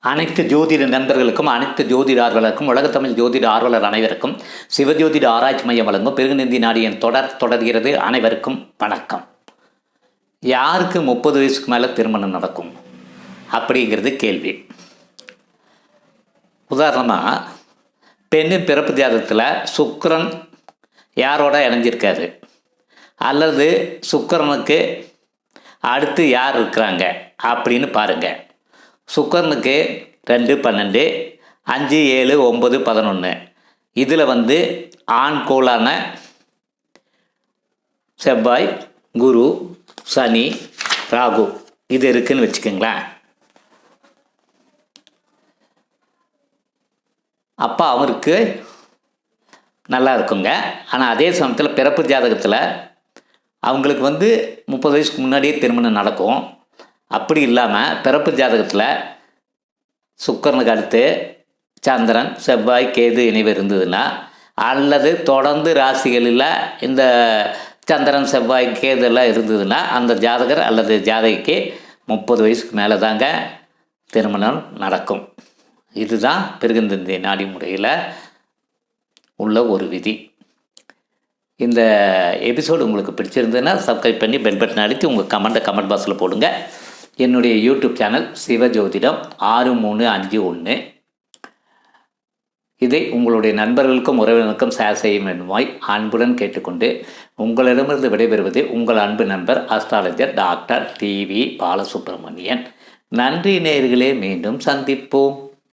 அனைத்து ஜோதிட நண்பர்களுக்கும் அனைத்து ஜோதிட ஆர்வலருக்கும் உலகத்தமிழ் ஜோதிட ஆர்வலர் அனைவருக்கும் சிவஜோதிட ஆராய்ச்சி மையம் வழங்கும் பெருகுநந்தி நாடியின் தொடர் தொடர்கிறது. அனைவருக்கும் வணக்கம். யாருக்கு முப்பது வயசுக்கு மேலே திருமணம் நடக்கும்? அப்படிங்கிறது கேள்வி. உதாரணமாக பெண்ணின் பிறப்பு ஜாதகத்தில் சுக்கரன் யாரோட இணைஞ்சிருக்காரு? அல்லது சுக்கிரனுக்கு அடுத்து யார் இருக்கிறாங்க? அப்படின்னு பாருங்கள் சுக்கரனுக்கு ரெண்டு பன்னெண்டு அஞ்சு ஏழு ஒம்பது பதினொன்று இதில் வந்து ஆண் கோளான செவ்வாய் குரு சனி ராகு. இது இருக்குன்னு வச்சுக்கோங்களேன். அப்போ அவருக்கு நல்லா இருக்குங்க. ஆனால் அதே சமயத்தில் பிறப்பு ஜாதகத்தில் அவங்களுக்கு வந்து முப்பது வயசுக்கு முன்னாடியே திருமணம் நடக்கும். அப்படி இல்லாமல் பிறப்பு ஜாதகத்தில் சுக்கரனுக்கு அடுத்து சந்திரன் செவ்வாய் கேது இணைவு இருந்ததுன்னா அல்லது தொடர்ந்து ராசிகளில் இந்த சந்திரன் செவ்வாய் கேது எல்லாம் இருந்ததுன்னா அந்த ஜாதகர் அல்லது ஜாதகிக்கு முப்பது வயசுக்கு மேலே தாங்க திருமணம் நடக்கும். இதுதான் பெருகந்தந்தி நாடி முறையில் உள்ள ஒரு விதி. இந்த எபிசோடு உங்களுக்கு பிடிச்சிருந்ததுன்னா சப்ஸ்கிரைப் பண்ணி பெல் பட்டன் அழுத்தி உங்கள் கமெண்ட்டை கமெண்ட் பாக்ஸில் போடுங்க. என்னுடைய யூடியூப் சேனல் சிவஜோதிடம் ஆறு மூணு அஞ்சு ஒன்று. இதை உங்களுடைய நண்பர்களுக்கும் உறவினருக்கும் ஷேர் செய்யும் என்பாய் அன்புடன் கேட்டுக்கொண்டு உங்களிடமிருந்து விடைபெறுவது உங்கள் அன்பு நண்பர் அஸ்ட்ராலஜர் டாக்டர் டிவி பாலசுப்ரமணியன். நன்றி நேர்களே மீண்டும் சந்திப்போம்.